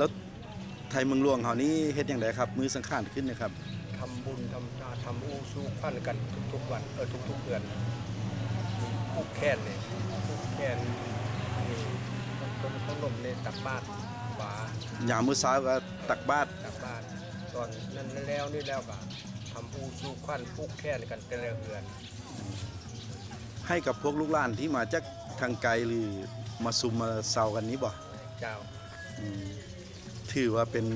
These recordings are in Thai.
แล้วไทยเมืองหลวงเฮานี่เฮ็ดอย่างไรครับ มือสังขารขึ้นนะครับ ทำบุญทำทานทำอู้สู้พันกันทุกๆวันเออทุกๆเดือนผูกแค้นเนี่ยผูกแค้นนี่คนเขานมในตักบ้านหวายามมื้อเช้าก็ตักบาตรตักบ้านตอนนั้นแล้วนี่แล้วก็ทำอู้สู้พันผูกแค้นกันแต่ละเดือนให้กับพวกลูกหลานที่มาจากทางไกลหรือมาซุมมาเซากันนี้บ่เจ้าอืม ถือว่าเป็น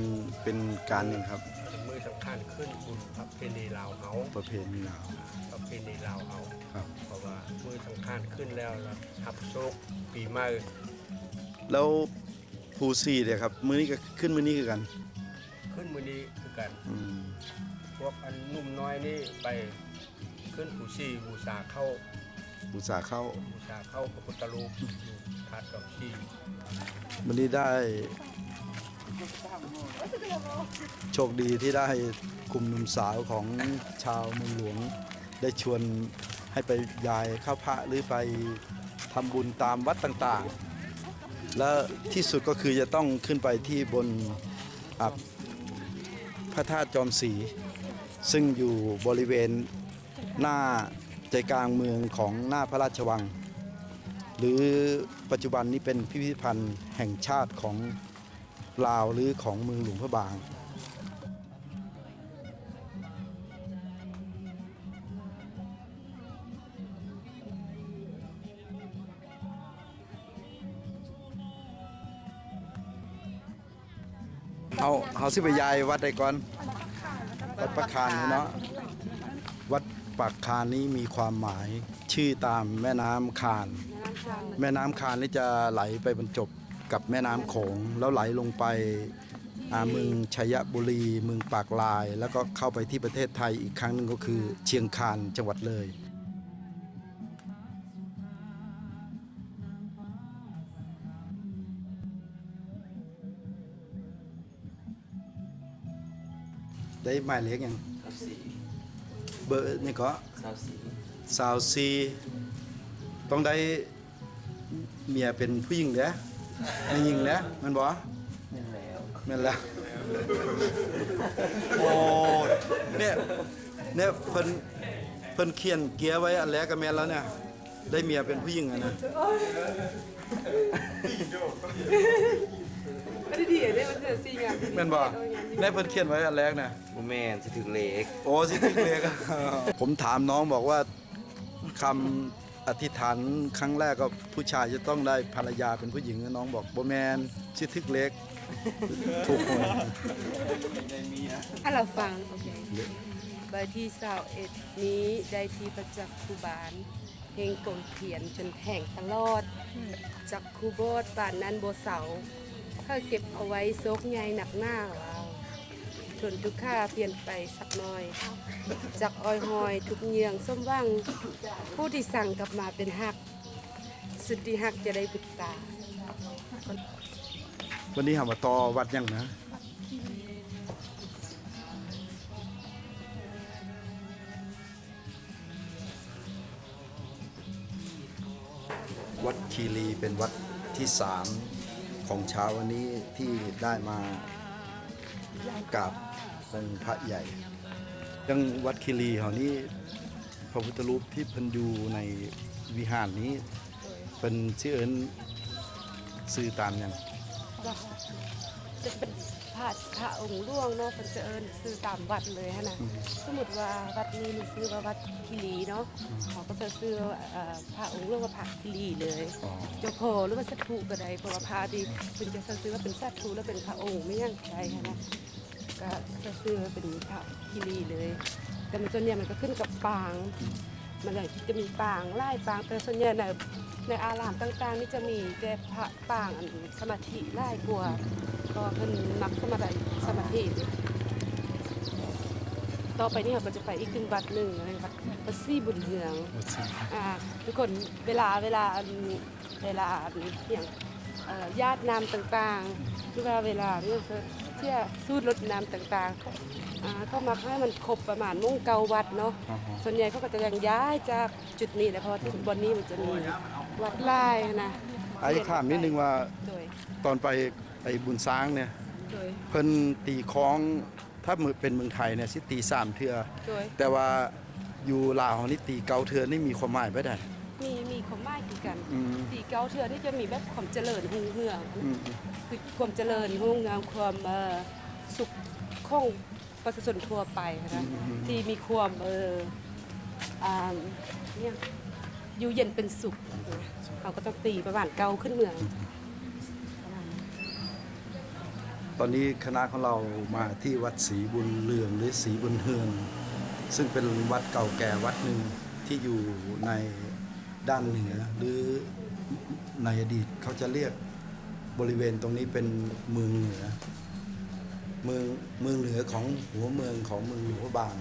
เป็นการหนึ่งครับ มือสำคัญขึ้นบุญประเพณีลาวเฮาประเพณีลาวประเพณีลาวเฮาครับเพราะว่ามือสำคัญขึ้นแล้วแล้วทับโชคปีใหม่แล้วภูซีเนี่ยครับมื้อนี้ก็ขึ้นมื้อนี้คือกัน ขึ้นมือนี้คือกันอืมพวกอันนุ่มน้อยนี่ไปขึ้นผูชีบูชาเข้าอุตสาห์เข้าบูชาเข้าพระพุทธรูปถาดดอกชีวันนี้ได้ โชคดีที่ได้กลุ่มหนุ่มสาวของชาวเมืองหลวง ได้ชวนให้ไปยายข้าวพระหรือไปทำบุญตามวัดต่างๆ และที่สุดก็คือจะต้องขึ้นไปที่บนอะพระธาตุจอมศรีซึ่งอยู่บริเวณหน้าใจกลางเมืองของหน้าพระราชวัง หรือปัจจุบันนี้เป็นพิพิธภัณฑ์แห่งชาติของ ลาวหรือของเมืองหลวงพระบาง เอาเอาสิไปยายวัดใดก่อน วัดปากคานเนาะวัดปากคานนี้มีความหมายชื่อตามแม่น้ำคาน แม่น้ำคานนี่จะไหลไปบรรจบ กับแม่น้ำโขงแล้วไหลลงไปอ่าเมืองชัยบุรี เมืองปากลาย แล้วก็เข้าไปที่ประเทศไทยอีกครั้งหนึ่งก็คือเชียงคานจังหวัดเลยได้หมายเลขยังสาวสีเบอร์นี่ก็สาวสีสาวซีต้องได้เมียเป็นผู้หญิงเด้อ ไม่หญิงเด้อแมันบ่แม่นแล้วแม่นแล้วโอ้ยเนี่ยเนี่ยเพิ่นเพิ่นเขียนเกียร์ไว้อันแรกก็แม่นแล้วเนี่ยได้เมียเป็นผู้หญิงอะนะไม่ได้ดีเลยมันเสียสิ่งอะแม่นบ่ได้เพิ่นเขียนไว้อันแรกน่ะโมแมนจะถึงเล็กโอ้สิถึงเลขอะผมถามน้องบอกว่าคำ อธิษฐานครั้งแรกก็ผู้ชายจะต้องได้ภรรยาเป็นผู้หญิงน้องบอกโบแมนชื่อทึกเล็ก ถูกหวยถ้าเราฟัง โอเคใบที่สาวเอ็ดนี้ได้ที่ประจักษ์คูบานเพลงกลมเขียนจนแห่งตลอดจักคูโบดป่านนั้นโบเสา ถ้าเก็บเอาไว้ซกไงหนักหน้าเราท นทุกข้าเปลี่ยนไปสักหน่อย จากอ้อยหอยทุกเยืองส้มว่างผู้ที่สั่งกลับมาเป็นหัก สุดที่หักจะได้บุตตา วันนี้หามาต่อวัดยังนะวัดคีรีเป็นวัดที่สามของเช้าวันนี้ที่ได้มากราบ องค์พระใหญ่ยังวัดคีรีแถวนี้พระพุทธรูปที่เพันอยู่ในวิหารนี้เป็นชื่อเอิญซื้อตามยังจะเป็นพระพระองค์หล่วงเนาะเป็นจะเอิญซื้อตามวัดเลยฮะนะสมมติว่าวัดนี้มีซื้อว่าวัดคิรีเนาะเขาก็จะซื้อเอ่อพระองค์หล่วงว่าพระคิรีเลยอ๋อเจ้าโพหรือว่าสัตถุก็ได้เพราะว่าพระที่คุณจะซื้อว่าเป็นสัตถุแล้วเป็นพระองค์ไม่ยั่งใจฮะนะ ก็จะซื้อเป็นพระคิรีเลย แต่มันส่วนใหญ่มันก็ขึ้นกับปาง มันเลยจะมีปางไล่ปางแต่ส่วนใหญ่ในในอารามต่างๆ นี่จะมีแต่พระปางอันสมาธิไล่กลัวาก็เป็นนักสมาธิสมาธิต่อไปนี่เราก็จะไปอีกหนึ่งวัดหนึ่งอะไรวัดวัดซี่บุญเฮืองอ่าทุกคนเวลาเวลาอันเวลาอันอย่างเอ่อญาตินามต่างๆหรือว่าเวลาเนี่ยเที่ยสู้รถนามต่างๆอ่าก็มักให้มันครบประมาณมุ่งเกาวัดเนาะอ๋อฮะส่วนใหญ่เขาก็จะยังย้ายจากจุดนี้แหละเพราะว่าที่บนนี้มันจะมีวัดไล่นะไอ้ถามนิดนึงว่าโดยตอนไปไอ้บุญซ้างเนี่ย โดยเพิ่นตีคล้องถ้ามือเป็นเมืองไทยเนี่ยสิตีสามเทือ โดยแต่ว่าอยู่ลาวนี่ตีเกาเทือนี่มีความหมายไว้ได้ มีมีความหมายคือกันอืมตีเก้าเทือที่จะมีแบบความเจริญรุ่งเรืองอืมคือความเจริญรุ่งเรืองความเอ่อสุขของประชาชนทั่วไปนะคะที่มีความเอออ่าเนี่ยอยู่เย็นเป็นสุขนะเขาก็ต้องตีประมาณเก้าขึ้นเมืองประมาณนั้นตอนนี้คณะของเรามาที่วัดศรีบุญเรืองหรือศรีบุญเฮืองซึ่งเป็นวัดเก่าแก่วัดหนึ่งที่อยู่ใน ด้านเหนือ หรือในอดีตเขาจะเรียกบริเวณตรงนี้เป็นเมืองเหนือ เมืองเมืองเหนือของหัวเมืองของเมืองหลวงบาง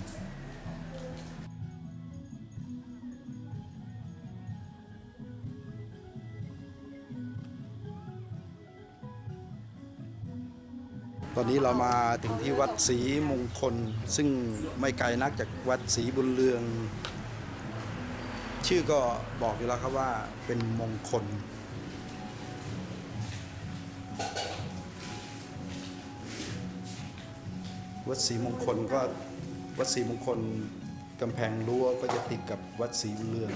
ตอนนี้เรามาถึงที่วัดศรีมงคล ซึ่งไม่ไกลนักจากวัดศรีบุญเรือง ชื่อก็บอกอยู่แล้วครับว่าเป็นมงคล วัดศรีมงคลก็วัดศรีมงคลกำแพงรั้วก็จะติดกับวัดศรีเรือง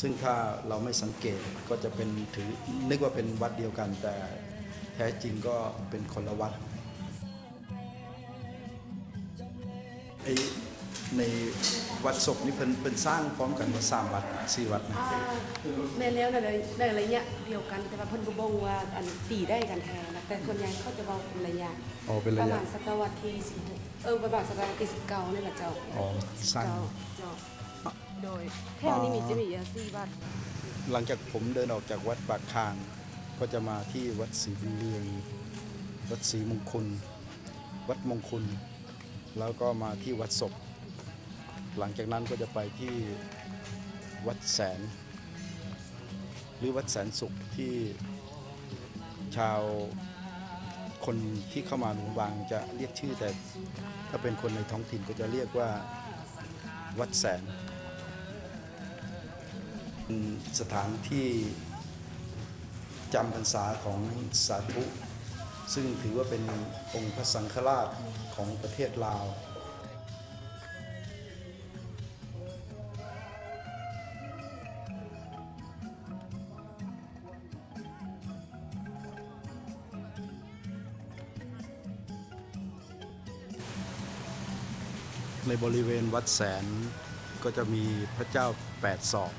ซึ่งถ้าเราไม่สังเกตก็จะเป็นถือนึกว่าเป็นวัดเดียวกัน แต่แท้จริงก็เป็นคนละวัดไในวัดศพนี่เพิ่นเพิ่นสร้างพร้อมกันมาสามวัดสี่วัดนะอ่าแม่นแล้วในในระยะเดียวกันแต่ว่าเพิ่นบ่บ่งว่าอันตีได้กันแท้นะแต่คนใหญ่เขาจะบอกเป็นระยะอ๋อเป็นประระยะมาณศตวรรษที่16เออประมาณศตวรรษที่19นี่แหละเจ้าอ๋อสร้างเจ้าเจ้าโดยแถวนี้มีจะมีอยู่สี่วัดหลังจากผมเดินออกจากวัดปากคางก็จะมาที่วัดศรีบุญเรืองวัดศรีมงคล วัดมงคล แล้วก็มาที่วัดศพ หลังจากนั้นก็จะไปที่วัดแสน หรือวัดแสนสุขที่ชาวคนที่เข้ามาหลวงบางจะเรียกชื่อแต่ถ้าเป็นคนในท้องถิ่นก็จะเรียกว่าวัดแสนเป็นสถานที่จำพรรษาของสาธุ ซึ่งถือว่าเป็นองค์พระสังฆราชของประเทศลาว บริเวณวัดแสนก็จะมีพระเจ้าแปดศอก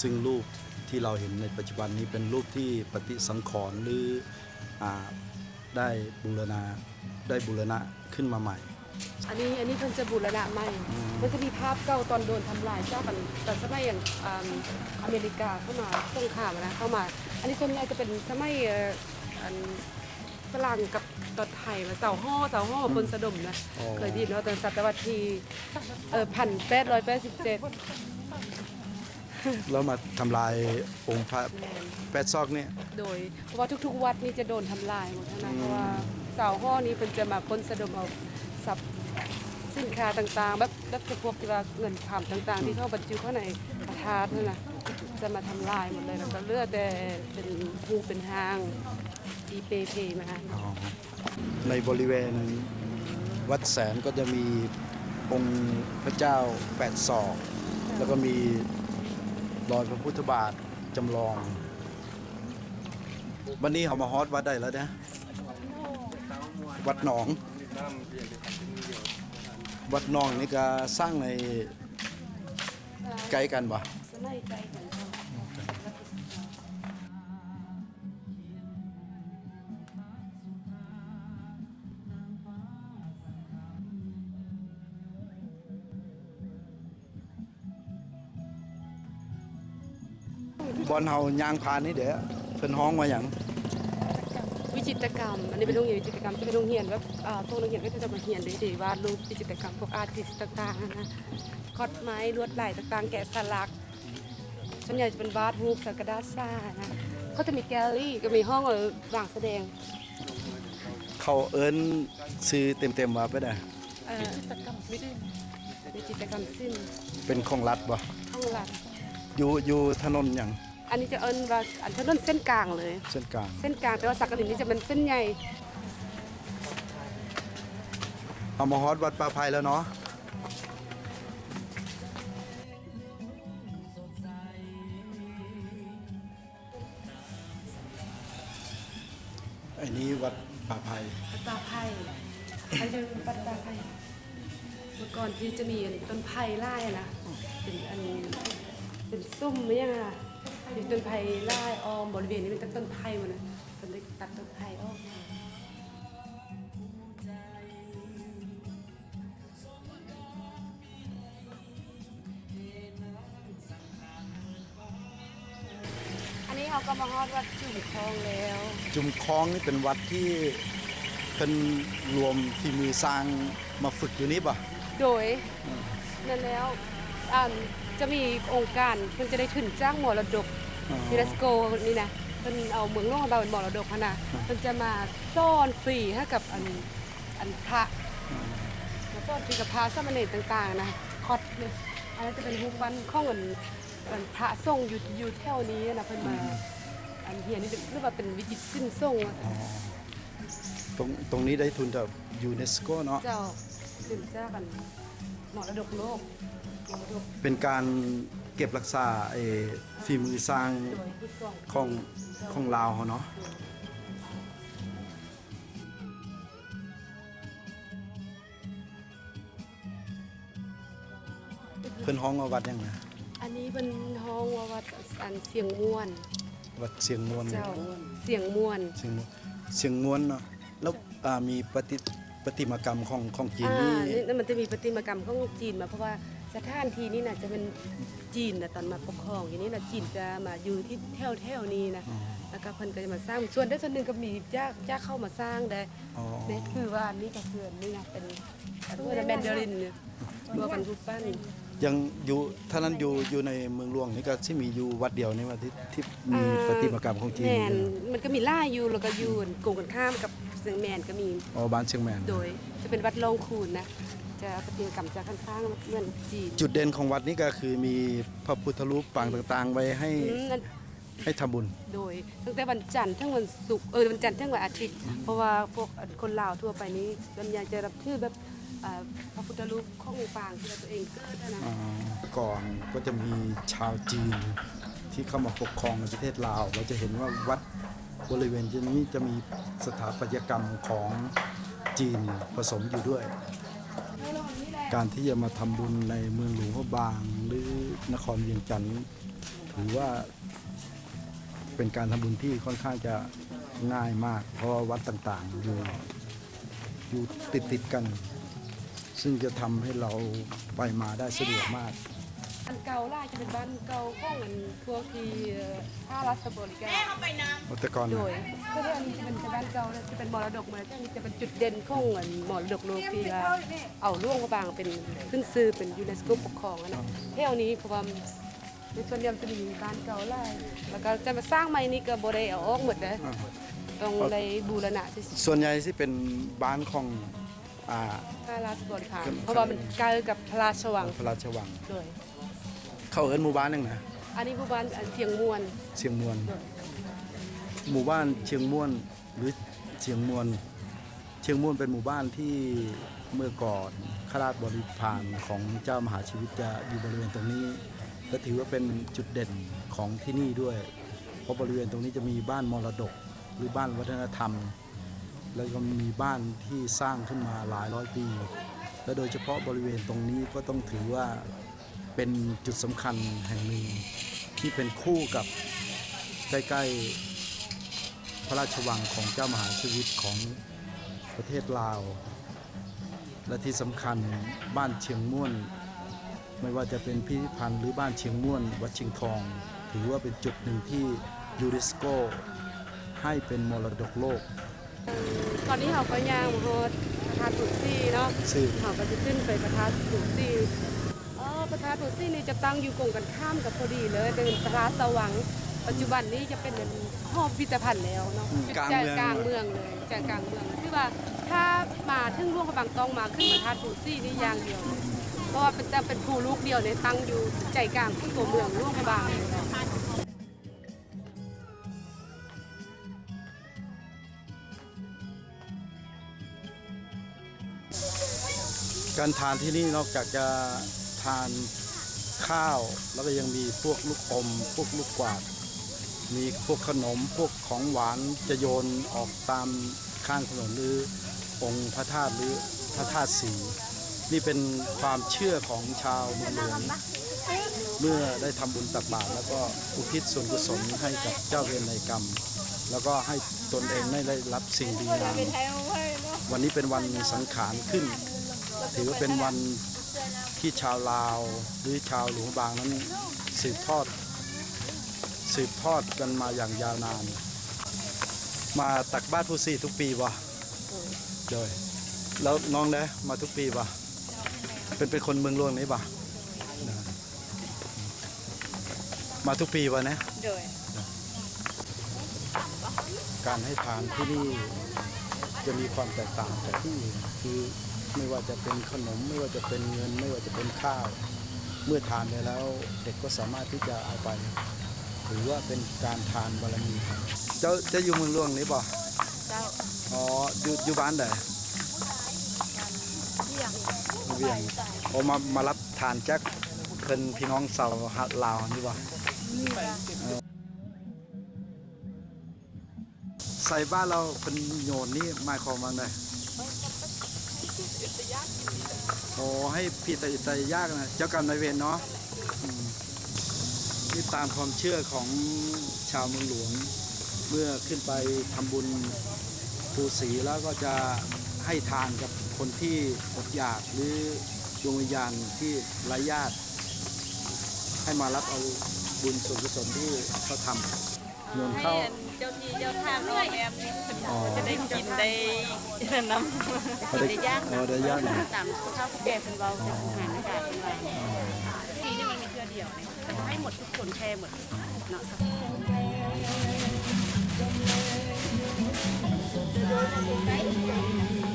ซึ่งรูปที่เราเห็นในปัจจุบันนี้เป็นรูปที่ปฏิสังขรณ์หรืออาได้บูรณาได้บูรณะขึ้นมาใหม่ อันนี้อันนี้เพิ่นจะบูรณะใหม่มันจะมีภาพเก่าตอนโดนทำลายเจ้ากันแต่สมัยอย่างอ่าอเมริกาเข้ามาสงครามนะเข้ามา อันนี้ส่วนใหญ่จะเป็นสมัยเอ่ออัน ฝรั่งกับตอนไทยมาเสาห่อเสาห่อบนสะดมนะอ๋อ เคยได้ยินว่าตอนศตวรรษที่เออพันแปดร้อยแปดสิบเจ็ดแล้วมาทำลายองค์พระแปดซอกเนี่ย โดยเพราะว่าทุกๆ วัดนี่จะโดนทำลายหมดทั้งนะเพราะว่าเสาห่อนี้เป็นจะมาพ้นสะดมเอาทรัพย์สินค้าต่างๆ แบบแบบพวกที่ว่าเงินผ่ำต่างๆ ที่เข้าบรรจุเข้าในประทานนั่นนะ จะมาทำลายหมดเลยแล้วก็เหลือแต่เป็นหูเป็นหางที่เปเพมาในบริเวณวัดแสนก็จะมีองค์พระเจ้าแปดศอก แล้วก็มีรอยพระพุทธบาทจำลอง วันนี้เขามาฮอตวัดได้แล้วนะ วัดหนอง วัดหนองนี่ก็สร้างในไกลกันปะ สมัยใจกันเจ้าบอลเฮายางพานนี่เดี๋ยวเพิ่นห้องมาอย่างวิจิตรกรรม อันนี้เป็นโรงเรียนวิจิตรกรรมจะเป็นโรงเรียนแบบอ่าพวกโรงเรียนก็จะมาเรียนเลยดีวาดรูปวิจิตรกรรมพวกอาร์ติสต่างๆนะคอดไม้ลวดลายต่างๆ แกะสลัก ส่วนใหญ่จะเป็นวาดรูปสักกระดาษซ่านะเขาจะมีแกลเลอรี่ก็มีห้องเออวางแสดงเขาเอิ้นซื้อเต็มๆมาไปได้เอ่อวิจิตรกรรมสิ้นวิจิตรกรรมสิ้นเป็นของรัฐบ่ห้องหลักอยู่อยู่ถนนอย่างอันนี้จะเอิ้นว่าอันถนนเส้นกลางเลย เส้นกลางเส้นกลางแต่ว่าสักกะลินนี่จะเป็นเส้นใหญ่เอามาฮอดวัดป่าไผ่แล้วเนาะ ที่จะมีต้นไผ่ไล่นะเป็นอันเป็นซุ่มไม่ยังอะเป็นต้นไผ่ไล่ออมบริเวณนี้เป็นต้นไผ่หมดเลยต้นเล็กตัดต้นไผ่ออกอันนี้เขาก็มาฮอดวัดจุ่มคลองแล้วจุมคลองนี่เป็นวัดที่เป็นรวมฝีมือสร้างมาฝึกอยู่นี่ป่ะ โดยนั่นแล้วอ่าจะมีองค์การเพิ่นจะได้ถึนจ้างมรดกอ๋อยูเนสโกนี่นะเพิ่นเอาเมืองโลกของเราเป็นมรดกพะนะเพิ่นจะมาซ่อนฟรีให้กับอันอันพระมาซ่อนฟรีกับพระสามเณรต่างๆนะคอดเนี่ยอันนั้นจะเป็นรูปปั้นของอันอันพระทรงอยู่อยู่แถวนี้นะเพิ่นมาอันเฮียนี่เป็นเรียกว่าเป็นวิจิตรสิ้นทรงอะอ๋อตรงตรงนี้ได้ทุนจากยูเนสโกเนาะเจ้า ถึงจ้ากันมรดกโลกมรดกเป็นการเก็บรักษาไอ้ฝีมือสร้างโดยที่กองของของลาวเขาเนาะเพิ่นห้องว่าวัดยังไงอันนี้เป็นห้องว่าวัดอันเสียงม่วนวัดเสียงมวลเจ้าเสียงม่วน เสียงมวลเสียงมวลเนาะแล้วอ่ามีปฏิ ปฏิมากรรมของของจีนอ่านี่นี่มันจะมีประติมากรรมของจีนมาเพราะว่าสถานที่นี้น่ะจะเป็นจีนนะตอนมาปกครองอย่างนี้นะจีนจะมาอยู่ที่แถวแถวๆนี้นะอ๋อแล้วก็เพิ่นก็จะมาสร้างส่วนได้ส่วนหนึ่งก็มียากยากเข้ามาสร้างได้อ๋อนี่คือว่านี่ก็คือนี่นะเป็นตัวแมนดารินเนี่ยตัวเป็นรูปปั้น ยังอยู่ท่านั้นอยู่อยู่ในเมืองหลวงนี่ก็ที่มีอยู่วัดเดียวนี่ว่าที่ที่มีปฏิมากรรมของจีนแมนอยู่มันก็มีล่าอยู่แล้วก็อยู่กงกันข้ามกับ เสียงแมนก็มี อ๋อบ้านเชียงแมนโดยจะเป็นวัดลองคูนนะ จะปฏิกรรมจะค่อนข้างเหมือนจีนจุดเด่นของวัดนี้ก็คือมีพระพุทธรูปปางต่างๆ ไว้ให้อืมนั่นให้ทำบุญ โดยตั้งแต่วันจันทร์ทั้งวันศุกร์เออวันจันทร์ทั้งวันอาทิตย์ เพราะว่าพวกคนลาวทั่วไปนี้ส่วนใหญ่จะรับถือแบบอ่าพระพุทธรูปของปางที่ตัวเองเกิดนะนะ อ่าก่อนก็จะมีชาวจีนที่เข้ามาปกครองในประเทศลาว เราจะเห็นว่าวัด บริเวณที่นี้จะมีสถาปัตยกรรมของจีนผสมอยู่ด้วย การที่จะมาทำบุญในเมืองหลวงพระบางหรือนครเวียงจันทร์ถือว่าเป็นการทำบุญที่ค่อนข้างจะง่ายมาก เพราะวัดต่างๆอยู่อยู่ติดติดๆกัน ซึ่งจะทำให้เราไปมาได้สะดวกมาก อันเก่าล่าจะเป็นบ้านเก่าของอันพวกที่ท่ารัสบริการแต่ก่อนโดยเพื่อนอันนี้จะเป็นบ้านเก่าแล้วจะเป็นมรดกมาแล้วจะเป็นจุดเด่นของอันมรดกโลกที่ว่าเอาล่วงกระบางเป็นขึ้นซื้อเป็นยูเนสโกปกครองอะนะแถวนี้เพราะว่าในส่วนเดียวจะมีบ้านเก่าหลายแล้วก็จะมาสร้างใหม่นี่ก็บ่ได้เอาออกหมดนะต้องเลยบูรณะที่ส่วนใหญ่ที่เป็นบ้านของอ่าพระราชบริการเพราะว่ามันใกล้กับพระราชวังพระราชวังโดย เข้าเอิ้นหมู่บ้านหนึงนะอันนี้ผู้บ้านอันเสียงมวลเชียงมวลโดยหมู่บ้านเชียงม่วนหรือเชียงมวลเชียงม่วนเป็นหมู่บ้านที่เมื่อก่อนข้าราชบริพารของเจ้ามหาชีวิตจะอยู่บริเวณตรงนี้และถือว่าเป็นจุดเด่นของที่นี่ด้วย เพราะบริเวณตรงนี้จะมีบ้านมรดกหรือบ้านวัฒนธรรม แล้วก็มีบ้านที่สร้างขึ้นมาหลายร้อยปี และโดยเฉพาะบริเวณตรงนี้ก็ต้องถือว่า เป็นจุดสำคัญแห่งหนึ่งที่เป็นคู่กับใกล้ๆพระราชวังของเจ้ามหาชีวิตของประเทศลาว และที่สำคัญบ้านเชียงม่วน ไม่ว่าจะเป็นพิพิธภัณฑ์หรือบ้านเชียงม่วน วัดเชียงทอง ถือว่าเป็นจุดหนึ่งที่ยูเนสโกให้เป็นมรดกโลก ตอนนี้เขาก็ย่างโฮดประธานตุซี่เนาะซึ่งเขาก็จะขึ้นไปประธานตุซี่ เออประธานตุซี่นี่จะตั้งอยู่กงกันข้ามกับพอดีเลยเป็นพระราชสวังปัจจุบันนี้จะเป็นหอพิพิธภัณฑ์แล้วเนาะอืมกลางใจเมืองกลางเมืองเลยใจกลางเมืองที่ว่าถ้ามาถึงร่วงกระบังต้องมาขึ้นประธานตุซี่นี่อย่างเดียวเลยเพราะว่าเป็นแต่เป็นภูลูกเดียวเนี่ยตั้งอยู่ใจกลางของตัวเมืองร่วงกระบังเลยอการทานที่นี่นอกจากจะ ทานข้าว แล้วก็ยังมีพวกลูกอม พวกลูกกวาด มีพวกขนม พวกของหวานจะโยนออกตามข้างถนนหรือองค์พระธาตุหรือพระธาตุสี นี่เป็นความเชื่อของชาวเมืองหลวงเมื่อได้ทำบุญตักบาตรแล้วก็อุทิศส่วนกุศลให้กับเจ้าเวรในกรรม แล้วก็ให้ตนเองได้รับสิ่งดีงามวันนี้เป็นวันสังขารขึ้น ถือว่าเป็นวัน ที่ชาวลาวหรือชาวหลวงบางนั้นสืบทอดสืบทอดกันมาอย่างยาวนาน มาตักบ้านผู้ซีทุกปีวะเดยแล้วน้องนะมาทุกปีวะเป็นเป็นคนเมืองหลวงนี่ปะนะมาทุกปีวะนะโดยการให้ทานที่นี่จะมีความแตกต่างจากที่อื่นคือ ไม่ว่าจะเป็นขนม ไม่ว่าจะเป็นเงิน ไม่ว่าจะเป็นข้าว เมื่อทานไปแล้วเด็กก็สามารถที่จะเอาไปถือว่าเป็นการทานบารมีครับเจ้าจะอยู่เมืองหลวงนี่ป่ะเจ้าอ๋ออยู่อยู่บ้านไหนเที่ยงเวียงโอมามารับทานจากเพิ่นพี่น้องสาวลาวนี่ป่ะนี่ละใส่บ้านเราเป็นโยนนี่หมายความว่าไง โอ้ให้ผิดแต่แต่ยากนะเจ้ากรรมนายเวรเนาะนี่ตามความเชื่อของชาวเมืองหลวง เมื่อขึ้นไปทำบุญภูสีแล้วก็จะให้ทานกับคนที่อดอยากหรือดวงวิญญาณที่ไร้ญาติ ให้มารับเอาบุญส่วนกุศลที่เขาทำ โยนเข้า เจ้าที่เจ้าทางโรงแรมนี่อ๋อ จะได้กินได้น้ำเขาได้เขาได้ย่างหน่อยตามเท่าแก่เป็นเราจะอาหารอากาศเป็นไรทีนี่มันมีเพื่อเดียวเนี่ยแต่จะให้หมดทุกคนแชร์หมดเนาะอ